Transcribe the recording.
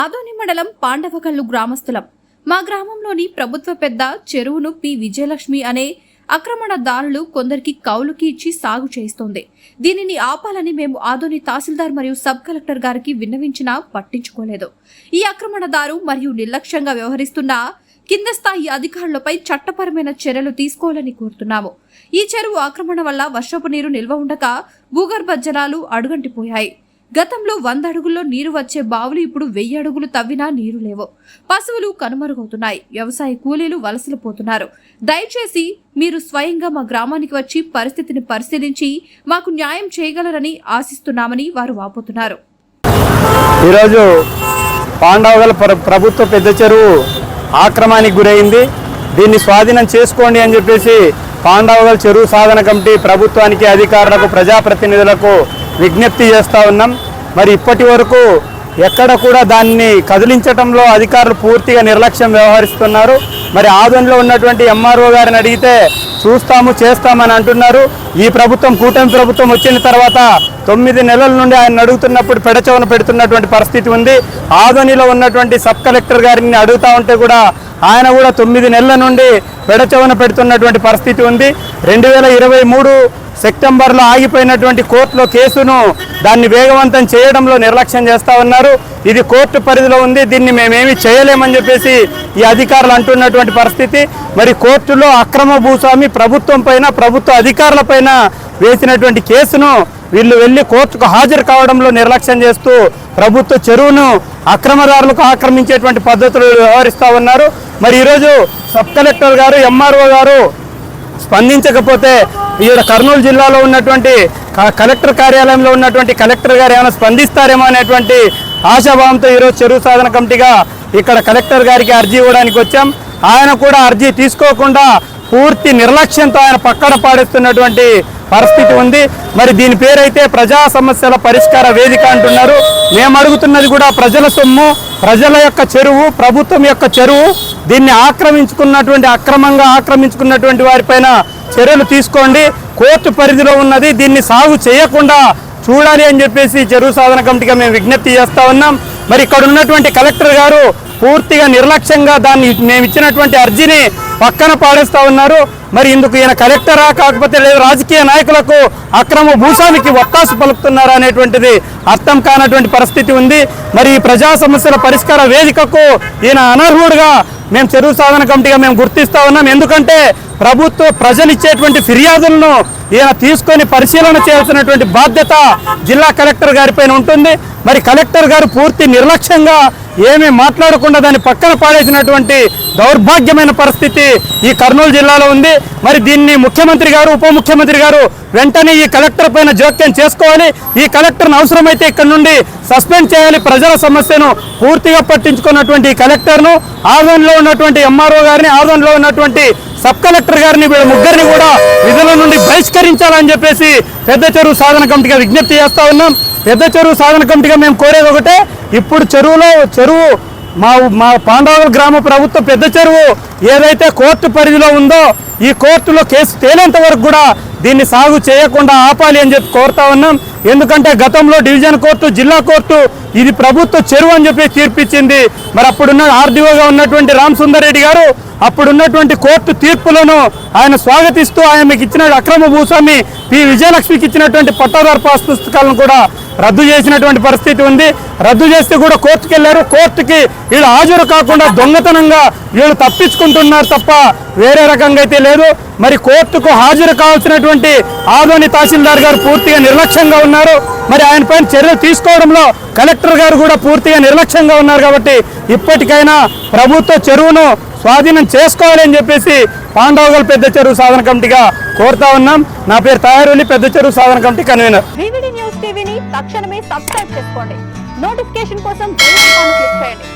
ఆదోని మండలం పాండవకల్లు గ్రామస్థలం. మా గ్రామంలోని ప్రభుత్వ పెద్ద చెరువును పి. విజయలక్ష్మి అనే ఆక్రమణదారులు కొందరికి కౌలుకి ఇచ్చి సాగు చేస్తోంది. దీనిని ఆపాలని మేము ఆదోని తహసీల్దార్ మరియు సబ్ కలెక్టర్ గారికి విన్నవించినా పట్టించుకోలేదు. ఈ ఆక్రమణదారు మరియు నిర్లక్ష్యంగా వ్యవహరిస్తున్న కింద స్థాయి అధికారులపై చట్టపరమైన చర్యలు తీసుకోవాలని కోరుతున్నాము. ఈ చెరువు ఆక్రమణ వల్ల వర్షపు నీరు నిల్వ ఉండక భూగర్భ జలాలు అడుగంటిపోయాయి. గతంలో వంద అడుగుల్లో నీరు వచ్చే బావులు ఇప్పుడు వెయ్యి అడుగులు తవ్వినా నీరు లేవు. పశువులు కనుమరుగవుతున్నాయి. వ్యవసాయ కూలీలు వలసలు పోతున్నారు. దయచేసి మీరు స్వయంగా మా గ్రామానికి వచ్చి పరిస్థితిని పరిశీలించి మాకు న్యాయం చేయగలరని ఆశిస్తున్నామని వారు వాపోతున్నారు. ఈరోజు పాండవగల ప్ర- ప్రభుత్వ పెద్ద చెరువు ఆక్రమానికి గురైంది. దీన్ని స్వాధీనం చేసుకోండి అని చెప్పేసి పాండవగల చెరువు సాధన కమిటీ ప్రభుత్వానికి అధికారులకు ప్రజాప్రతినిధులకు విజ్ఞప్తి చేస్తూ ఉన్నాం. మరి ఇప్పటి వరకు ఎక్కడ కూడా దాన్ని కదిలించడంలో అధికారులు పూర్తిగా నిర్లక్ష్యం వ్యవహరిస్తున్నారు. మరి ఆదంలో ఉన్నటువంటి ఎంఆర్ఓ గారిని అడిగితే చూస్తాము చేస్తామని అంటున్నారు. ఈ ప్రభుత్వం కూటమి ప్రభుత్వం వచ్చిన తర్వాత తొమ్మిది నెలల నుండి ఆయన అడుగుతున్నప్పుడు పెడచవన పెడుతున్నటువంటి పరిస్థితి ఉంది. ఆదోనిలో ఉన్నటువంటి సబ్ కలెక్టర్ గారిని అడుగుతా ఉంటే కూడా ఆయన కూడా తొమ్మిది నెలల నుండి పెడచవన పెడుతున్నటువంటి పరిస్థితి ఉంది. రెండు వేల ఇరవై మూడు సెప్టెంబర్లో ఆగిపోయినటువంటి కోర్టులో కేసును దాన్ని వేగవంతం చేయడంలో నిర్లక్ష్యం చేస్తా ఉన్నారు. ఇది కోర్టు పరిధిలో ఉంది. దీన్ని మేమేమి చేయలేమని చెప్పేసి ఈ అధికారులు అంటున్నటువంటి పరిస్థితి. మరి కోర్టులో అక్రమ భూస్వామి ప్రభుత్వం పైన ప్రభుత్వ అధికారుల పైన వేసినటువంటి కేసును వీళ్ళు వెళ్ళి కోర్టుకు హాజరు కావడంలో నిర్లక్ష్యం చేస్తూ ప్రభుత్వ చెరువును అక్రమదారులకు ఆక్రమించేటువంటి పద్ధతులు వ్యవహరిస్తూ ఉన్నారు. మరి ఈరోజు సబ్ కలెక్టర్ గారు ఎంఆర్ఓ గారు స్పందించకపోతే ఈడ కర్నూలు జిల్లాలో ఉన్నటువంటి కలెక్టర్ కార్యాలయంలో ఉన్నటువంటి కలెక్టర్ గారు ఏమైనా స్పందిస్తారేమో అనేటువంటి ఆశాభావంతో ఈరోజు చెరువు సాధన కమిటీగా ఇక్కడ కలెక్టర్ గారికి అర్జీ ఇవ్వడానికి వచ్చాం. ఆయన కూడా అర్జీ తీసుకోకుండా పూర్తి నిర్లక్ష్యంతో ఆయన పక్కన పాడేస్తున్నటువంటి పరిస్థితి ఉంది. మరి దీని పేరైతే ప్రజా సమస్యల పరిష్కార వేదిక అంటున్నారు. మేము అడుగుతున్నది కూడా ప్రజల సొమ్ము ప్రజల యొక్క చెరువు ప్రభుత్వం యొక్క చెరువు దీన్ని ఆక్రమించుకున్నటువంటి అక్రమంగా ఆక్రమించుకున్నటువంటి వారిపైన చర్యలు తీసుకోండి. కోర్టు పరిధిలో ఉన్నది దీన్ని సాగు చేయకుండా చూడాలి అని చెప్పేసి చెరువు సాధన కమిటీగా మేము విజ్ఞప్తి చేస్తా ఉన్నాం. మరి ఇక్కడ ఉన్నటువంటి కలెక్టర్ గారు పూర్తిగా నిర్లక్ష్యంగా దాన్ని మేము ఇచ్చినటువంటి అర్జీని పక్కన పాడేస్తా ఉన్నారు. మరి ఇందుకు ఈయన కలెక్టరా కాకపోతే లేదు రాజకీయ నాయకులకు అక్రమ భూస్వామికి ఒత్తాసు పలుకుతున్నారా అనేటువంటిది అర్థం కానటువంటి పరిస్థితి ఉంది. మరి ఈ ప్రజా సమస్యల పరిష్కార వేదికకు ఈయన అనర్హుడుగా మేము చెరువు సాధన కమిటీగా మేము గుర్తిస్తా ఉన్నాం. ఎందుకంటే ప్రభుత్వ ప్రజలు ఇచ్చేటువంటి ఫిర్యాదులను ఈయన తీసుకొని పరిశీలన చేయాల్సినటువంటి బాధ్యత జిల్లా కలెక్టర్ గారిపైన ఉంటుంది. మరి కలెక్టర్ గారు పూర్తి నిర్లక్ష్యంగా ఏమీ మాట్లాడకుండా దాన్ని పక్కన పాడేసినటువంటి దౌర్భాగ్యమైన పరిస్థితి ఈ కర్నూలు జిల్లాలో ఉంది. మరి దీన్ని ముఖ్యమంత్రి గారు ఉప ముఖ్యమంత్రి గారు వెంటనే ఈ కలెక్టర్ పైన జోక్యం చేసుకోవాలి. ఈ కలెక్టర్ను అవసరమైతే ఇక్కడ నుండి సస్పెండ్ చేయాలి. ప్రజల సమస్యను పూర్తిగా పట్టించుకున్నటువంటి ఈ కలెక్టర్ను ఆధ్వర్యంలో ఉన్నటువంటి ఎంఆర్ఓ గారిని ఆధ్వర్యంలో ఉన్నటువంటి సబ్ కలెక్టర్ గారిని వీళ్ళ ముగ్గురిని కూడా విధుల నుండి చెప్పేసి పెద్ద చెరువు సాధన కమిటీగా విజ్ఞప్తి చేస్తూ ఉన్నాం. పెద్ద చెరువు సాధన కమిటీగా మేము కోరేది ఒకటే ఇప్పుడు చెరువులో చెరువు మా మా పాండవ గ్రామ ప్రభుత్వ పెద్ద చెరువు ఏదైతే కోర్టు పరిధిలో ఉందో ఈ కోర్టులో కేసు తేలేంత వరకు కూడా దీన్ని సాగు చేయకుండా ఆపాలి అని చెప్పి కోరుతా ఉన్నాం. ఎందుకంటే గతంలో డివిజన్ కోర్టు జిల్లా కోర్టు ఇది ప్రభుత్వ చెరువు అని చెప్పి తీర్పిచ్చింది. మరి అప్పుడున్న ఆర్డీఓగా ఉన్నటువంటి రామ్ సుందర్ రెడ్డి గారు అప్పుడున్నటువంటి కోర్టు తీర్పులను ఆయన స్వాగతిస్తూ ఆయనకి ఇచ్చిన అక్రమ భూస్వామి పి. విజయలక్ష్మికి ఇచ్చినటువంటి పట్టాదారు పాస్ పుస్తకాలను కూడా రద్దు చేసినటువంటి పరిస్థితి ఉంది. రద్దు చేస్తే కూడా కోర్టుకి వెళ్ళారు కోర్టుకి వీళ్ళు హాజరు కాకుండా దొంగతనంగా వీళ్ళు తప్పించుకుంటున్నారు తప్ప వేరే రకంగా అయితే లేదు. మరి కోర్టుకు హాజరు కావాల్సినటువంటి ఆదోని తహసీల్దార్ గారు పూర్తిగా నిర్లక్ష్యంగా ఉన్నారు. మరి ఆయన పైన చర్యలు తీసుకోవడంలో కలెక్టర్ గారు కూడా పూర్తిగా నిర్లక్ష్యంగా ఉన్నారు కాబట్టి ఇప్పటికైనా ప్రభుత్వ చెరువును స్వాధీనం చేసుకోవాలి అని చెప్పేసి పాండవగల్ పెద్ద చెరువు సాధన కమిటీగా కోరుతా ఉన్నాం. నా పేరు తయారుని పెద్ద చెరువు సాధన కమిటీ కన్వీనర్. న్యూస్ టీవీని తక్షణమే సబ్స్క్రైబ్ చేసుకోండి. నోటిఫికేషన్ కోసం క్లిక్ చేయండి.